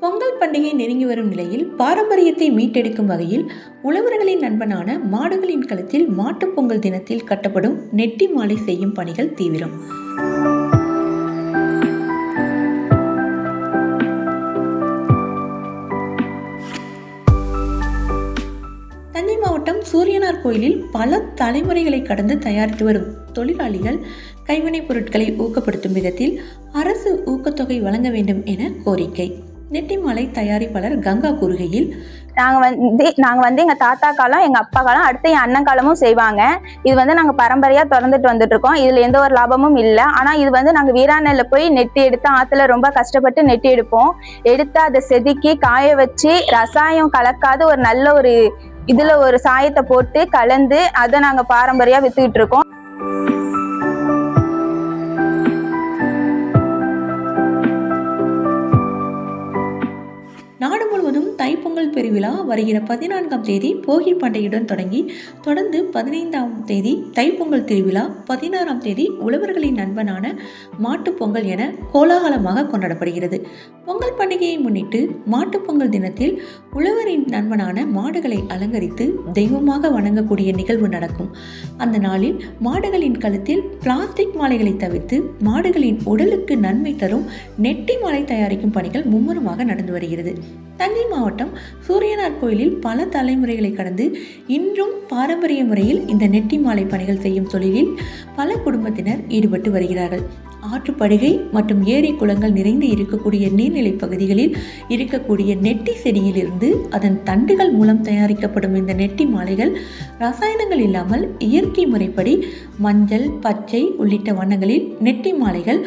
பொங்கல் பண்டிகை நெருங்கி வரும் நிலையில் பாரம்பரியத்தை மீட்டெடுக்கும் வகையில் உழவர்களின் நண்பனான மாடுகளின் கழுத்தில் மாட்டுப் பொங்கல் தினத்தில் கட்டப்படும் நெட்டி மாலை செய்யும் பணிகள் தீவிரம். தஞ்சை மாவட்டம் சூரியனார் கோயிலில் பல தலைமுறைகளை கடந்து தயாரித்து வரும் தொழிலாளிகள் கைவினைப் பொருட்களை ஊக்கப்படுத்தும் விதத்தில் அரசு ஊக்கத்தொகை வழங்க வேண்டும் என கோரிக்கை. நெட்டிமாலை தயாரிப்பாளர் கங்கா கூறுகையில் நாங்கள் வந்து நாங்கள் வந்து எங்கள் தாத்தா காலம் எங்கள் அப்பா காலம் அடுத்து என் அண்ணன் காலமும் செய்வாங்க. இது வந்து நாங்கள் பரம்பரையாக தொடர்ந்துட்டு வந்துட்டு இருக்கோம் இதில் எந்த ஒரு லாபமும் இல்லை. ஆனால் இது வந்து நாங்கள் வீராணையில் போய் நெட்டி எடுத்து ஆற்றுல ரொம்ப கஷ்டப்பட்டு நெட்டி எடுப்போம். எடுத்து அதை செதுக்கி காய வச்சு ரசாயம் கலக்காத ஒரு நல்ல ஒரு இதில் ஒரு சாயத்தை போட்டு கலந்து அதை நாங்கள் பாரம்பரியாக விற்றுக்கிட்டு இருக்கோம் நாடு முழுவதும் தைப்பொங்கல் பெருவிழா வருகிற பதினான்காம் தேதி போகி பண்டிகையுடன் தொடங்கி தொடர்ந்து பதினைந்தாம் தேதி தைப்பொங்கல் திருவிழா பதினாறாம் தேதி உழவர்களின் நண்பனான மாட்டுப்பொங்கல் என கோலாகலமாக கொண்டாடப்படுகிறது. பொங்கல் பண்டிகையை முன்னிட்டு மாட்டுப் பொங்கல் தினத்தில் உழவரின் நண்பனான மாடுகளை அலங்கரித்து தெய்வமாக வணங்கக்கூடிய நிகழ்வு நடக்கும். அந்த நாளில் மாடுகளின் கழுத்தில் பிளாஸ்டிக் மாலைகளை தவிர்த்து மாடுகளின் உடலுக்கு நன்மை தரும் நெட்டி மாலை தயாரிக்கும் பணிகள் மும்முரமாக நடந்து வருகிறது. தஞ்சை மாவட்டம் சூரியனார் கோயிலில் பல தலைமுறைகளை கடந்து இன்றும் பாரம்பரிய முறையில் இந்த நெட்டி மாலை பணிகள் செய்யும் தொழிலில் பல குடும்பத்தினர் ஈடுபட்டு வருகிறார்கள். ஆற்றுப்படுகை மற்றும் ஏரி குளங்கள் நிறைந்து இருக்கக்கூடிய நீர்நிலை பகுதிகளில் இருக்கக்கூடிய நெட்டி செடியிலிருந்து அதன் தண்டுகள் மூலம் தயாரிக்கப்படும் இந்த நெட்டி மாலைகள் ரசாயனங்கள் இல்லாமல் இயற்கை முறைப்படி மஞ்சள் பச்சை உள்ளிட்ட வண்ணங்களில் நெட்டி மாலைகள்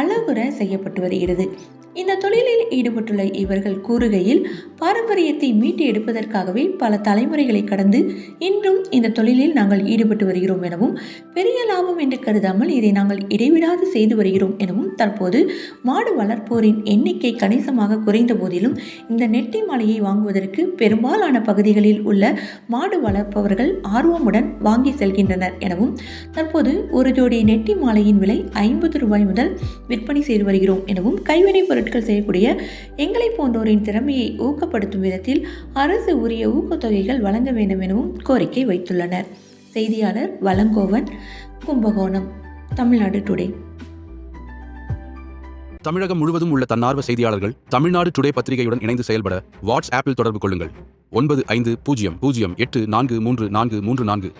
அழகுற செய்யப்பட்டு வருகிறது. இந்த தொழிலில் ஈடுபட்டுள்ள இவர்கள் கூறுகையில் பாரம்பரியத்தை மீட்டு எடுப்பதற்காகவே பல தலைமுறைகளை கடந்து இன்றும் இந்த தொழிலில் நாங்கள் ஈடுபட்டு வருகிறோம் எனவும் பெரிய லாபம் என்று கருதாமல் இதை நாங்கள் இடைவிடாது செய்து வருகிறோம் எனவும் தற்போது மாடு வளர்ப்போரின் எண்ணிக்கை கணிசமாக குறைந்த போதிலும் இந்த நெட்டி மாலையை வாங்குவதற்கு பெரும்பாலான பகுதிகளில் உள்ள மாடு வளர்ப்பவர்கள் ஆர்வமுடன் வாங்கி செல்கின்றனர் எனவும் தற்போது ஒரு ஜோடி நெட்டி மாலையின் விலை ஐம்பது ரூபாய் முதல் விற்பனை செய்து வருகிறோம் எனவும் கைவினைப் பொருட்கள் செய்யக்கூடிய எங்களை போன்றோரின் திறமையை ஊக்கப்படுத்தும் விதத்தில் அரசு உரிய ஊக்கத்தொகைகள் வழங்க வேண்டும் எனவும் கோரிக்கை வைத்துள்ளனர். செய்தியாளர் வலங்கோவன் கும்பகோணம் தமிழ்நாடு டுடே. தமிழகம் முழுவதும் உள்ள தன்னார்வ செய்தியாளர்கள் தமிழ்நாடு டுடே பத்திரிகையுடன் இணைந்து செயல்பட வாட்ஸ் ஆப்பில் தொடர்பு கொள்ளுங்கள். ஒன்பது ஐந்து பூஜ்ஜியம் பூஜ்ஜியம் எட்டு நான்கு மூன்று நான்கு மூன்று நான்கு.